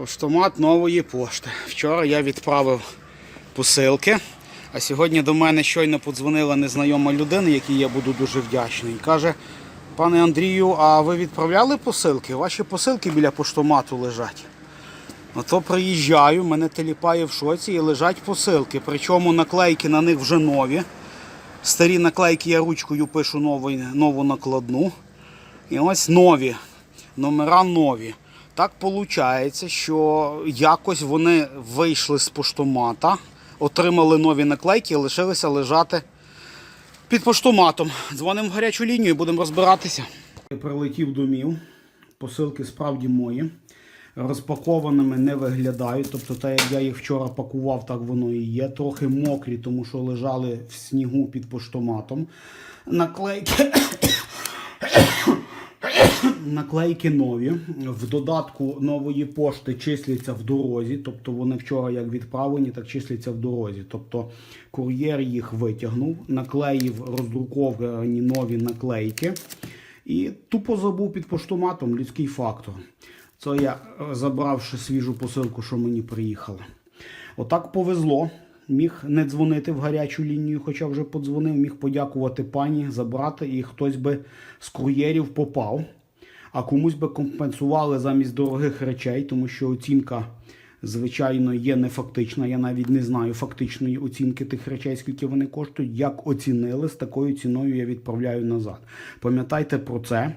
Поштомат нової пошти. Вчора я відправив посилки, а сьогодні до мене щойно подзвонила незнайома людина, якій я буду дуже вдячний. Каже, пане Андрію, а ви відправляли посилки? Ваші посилки біля поштомату лежать. Ото приїжджаю, мене теліпає в шоці і лежать посилки. Причому наклейки на них вже нові. Старі наклейки я ручкою пишу нову, нову накладну. І ось нові. Номера нові. Так виходить, що якось вони вийшли з поштомата, отримали нові наклейки і лишилися лежати під поштоматом. Дзвонимо в гарячу лінію і будемо розбиратися. Я прилетів домів. Посилки справді мої. Розпакованими не виглядають. Тобто, те, як я їх вчора пакував, так воно і є. Трохи мокрі, тому що лежали в снігу під поштоматом. Наклейки. Наклейки нові. В додатку нової пошти числяться в дорозі. Тобто вони вчора як відправлені, так числяться в дорозі. Тобто кур'єр їх витягнув, наклеїв роздруковані нові наклейки. І тупо забув під поштоматом людський фактор. Це я забравши свіжу посилку, що мені приїхала. Отак повезло. Міг не дзвонити в гарячу лінію, хоча вже подзвонив, міг подякувати пані, забрати, і хтось би з кур'єрів попав, а комусь би компенсували замість дорогих речей, тому що оцінка, звичайно, є не фактична. Я навіть не знаю фактичної оцінки тих речей, скільки вони коштують. Як оцінили, з такою ціною я відправляю назад. Пам'ятайте про це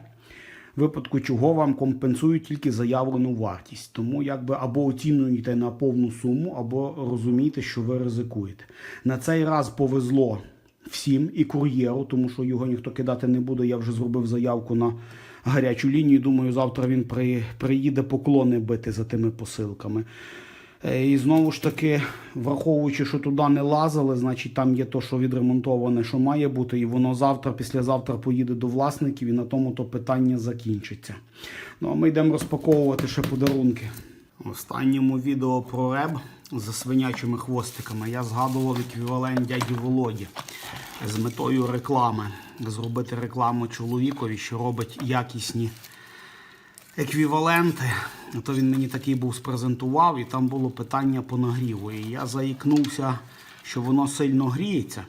випадку чого вам компенсують тільки заявлену вартість. Тому якби або оцінюєте на повну суму, або розумієте, що ви ризикуєте. На цей раз повезло всім і кур'єру, тому що його ніхто кидати не буде. Я вже зробив заявку на гарячу лінію. Думаю, завтра він при, приїде поклони бити за тими посилками. Е, І знову ж таки, враховуючи, що туди не лазили, значить там є то, що відремонтоване, що має бути, і воно завтра, післязавтра поїде до власників, і на тому то питання закінчиться. Ну а ми йдемо розпаковувати ще подарунки. В останньому відео про реб за свинячими хвостиками я згадував еквівалент дяді Володі з метою реклами. Зробити рекламу чоловікові, що робить якісні еквіваленти. То він мені такий був спрезентував, і там було питання по нагріву. І я заїкнувся, що воно сильно гріється.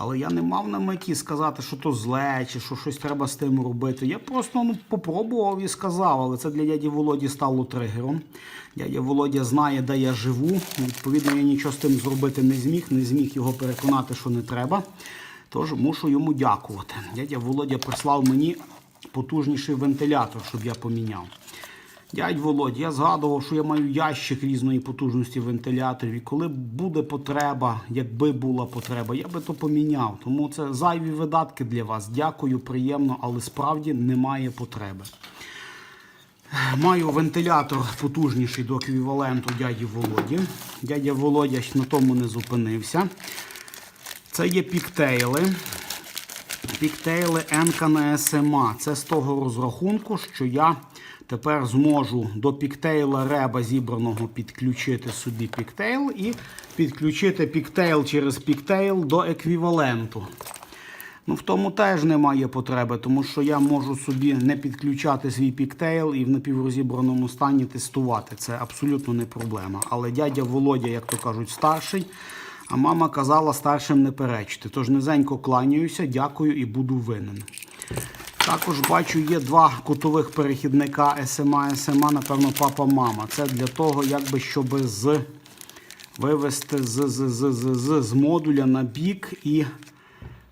Але я не мав на меті сказати, що то зле, чи що щось треба з тим робити. Я просто ну, попробував і сказав, але це для дяді Володі стало тригером. Дядя Володя знає, де я живу. Відповідно, я нічого з тим зробити не зміг, не зміг його переконати, що не треба. Тож мушу йому дякувати. Дядя Володя прислав мені потужніший вентилятор, щоб я поміняв. Дядь Володь, я згадував, що я маю ящик різної потужності вентиляторів. І коли буде потреба, якби була потреба, я би то поміняв. Тому це зайві видатки для вас. Дякую, приємно, але справді немає потреби. Маю вентилятор потужніший до еквіваленту дяді Володі. Дядя Володя на тому не зупинився. Це є піктейли. Піктейли Енка на СМА. Це з того розрахунку, що я тепер зможу до піктейла реба зібраного підключити собі піктейл і підключити піктейл через піктейл до еквіваленту. Ну, в тому теж немає потреби, тому що я можу собі не підключати свій піктейл і в напіврозібраному стані тестувати. Це абсолютно не проблема. Але дядя Володя, як то кажуть, старший. А мама казала старшим не перечити. Тож низенько кланяюся, дякую і буду винен. Також бачу, є два кутових перехідника SMA, SMA, напевно, папа-мама. Це для того, якби щоб з вивести з, з, з, з, з, з модуля на бік і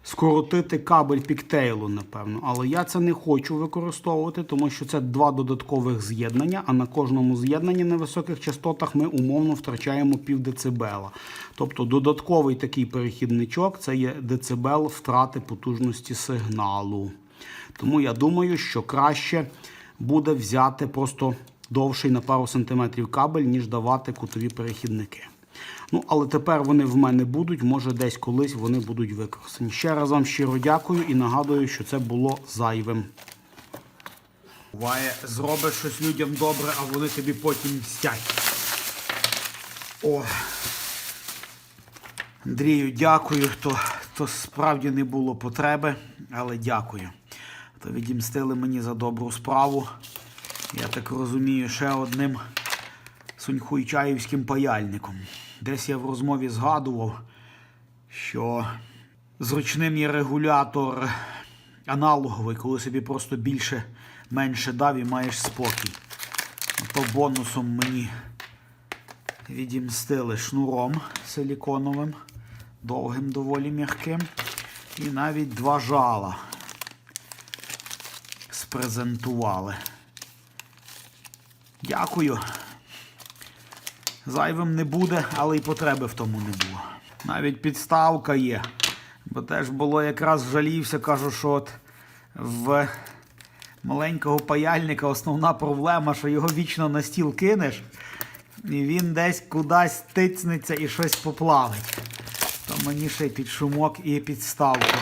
скоротити кабель піктейлу, напевно. Але я це не хочу використовувати, тому що це два додаткових з'єднання, а на кожному з'єднанні на високих частотах ми умовно втрачаємо пів децибела. Тобто додатковий такий перехідничок це є децибел втрати потужності сигналу. Тому я думаю, що краще буде взяти просто довший на пару сантиметрів кабель, ніж давати кутові перехідники. Ну, але тепер вони в мене будуть, може десь колись вони будуть використані. Ще раз вам щиро дякую і нагадую, що це було зайвим. Буває, зробиш щось людям добре, а вони тобі потім мстять. О. Андрію, дякую, то, то справді не було потреби, але дякую. То відімстили мені за добру справу. Я так розумію, ще одним суньхуйчаївським паяльником. Десь я в розмові згадував, що зручним є регулятор аналоговий, коли собі просто більше менше дав і маєш спокій. То бонусом мені відімстили шнуром силіконовим, довгим, доволі м'яким. І навіть два жала спрезентували. Дякую. Зайвим не буде, але й потреби в тому не було. Навіть підставка є. Бо теж було якраз жалівся, кажу, що от в маленького паяльника основна проблема, що його вічно на стіл кинеш, і він десь кудись тицнеться і щось поплавить. То мені ще й під шумок і підставку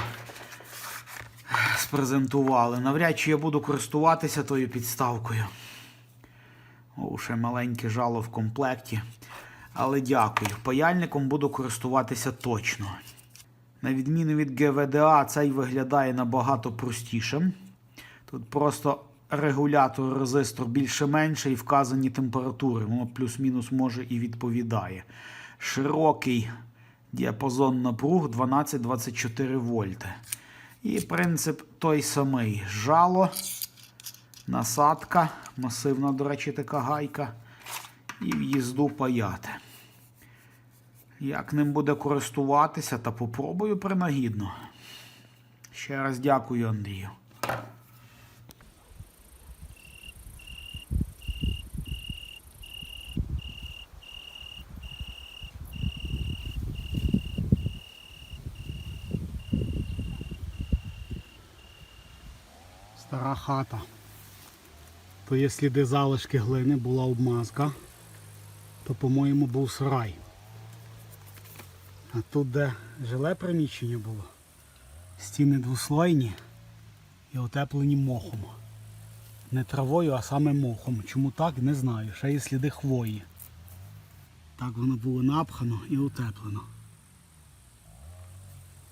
спрезентували. Навряд чи я буду користуватися тою підставкою. О, ще маленьке жало в комплекті. Але дякую. Паяльником буду користуватися точно. На відміну від ГВДА, цей виглядає набагато простішим. Тут просто регулятор резистор більше-менше і вказані температури. Воно плюс-мінус може і відповідає. Широкий діапазон напруг 12-24 вольти. І принцип той самий. Жало, насадка, масивна, до речі, така гайка. І в'їзду паяти. Як ним буде користуватися, та попробую принагідно. Ще раз дякую, Андрію. Стара хата. То є сліди залишки глини, була обмазка, то, по-моєму, був сарай. А тут, де жиле приміщення було, стіни двослойні і отеплені мохом. Не травою, а саме мохом. Чому так, не знаю. Ще є сліди хвої. Так воно було напхано і утеплено.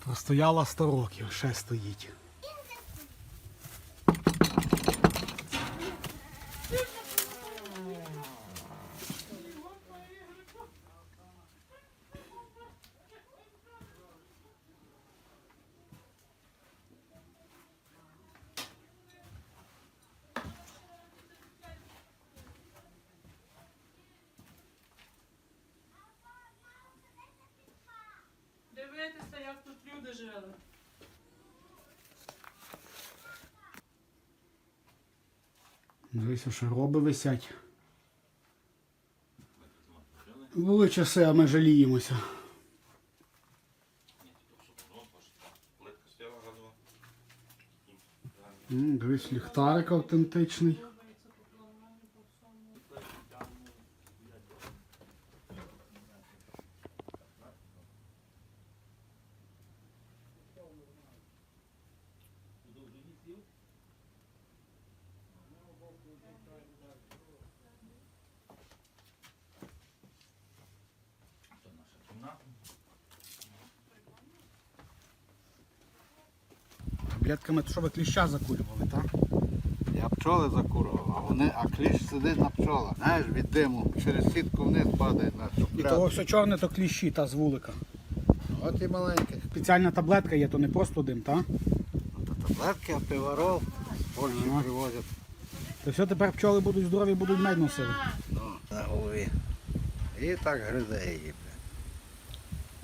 Простояла 100 років, ще стоїть. Як тут люди жили. Дивися, що роби висять. Були часи, а ми жаліємося. М, Дивись, ліхтарик автентичний. Таблетками, то що ви кліща закурювали, так? Я пчоли закурував, а вони, а кліщ сидить на пчолах. Знаєш, від диму через сітку вниз падає на І того все чорне, то кліщі, та з вулика. От і маленьких. Спеціальна таблетка є, то не просто дим, так? Таблетки, а пиваров, Польщі Ага. привозять То все тепер пчоли будуть здорові, будуть мед носили. ну, на голові. І так гризе її.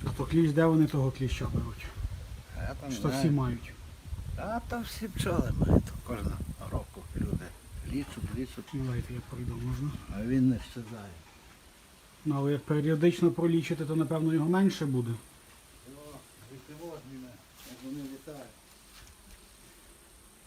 А то кліщ, де вони того кліща беруть? Я там Що всі знаю. мають? А там всі пчоли мають кожного року. Люди лічуть, лічуть. Ну, Давайте я пройду, можна. А він не щезає. Ну, але як періодично пролічити, то напевно його менше буде. Його вітиводні, як вони літають.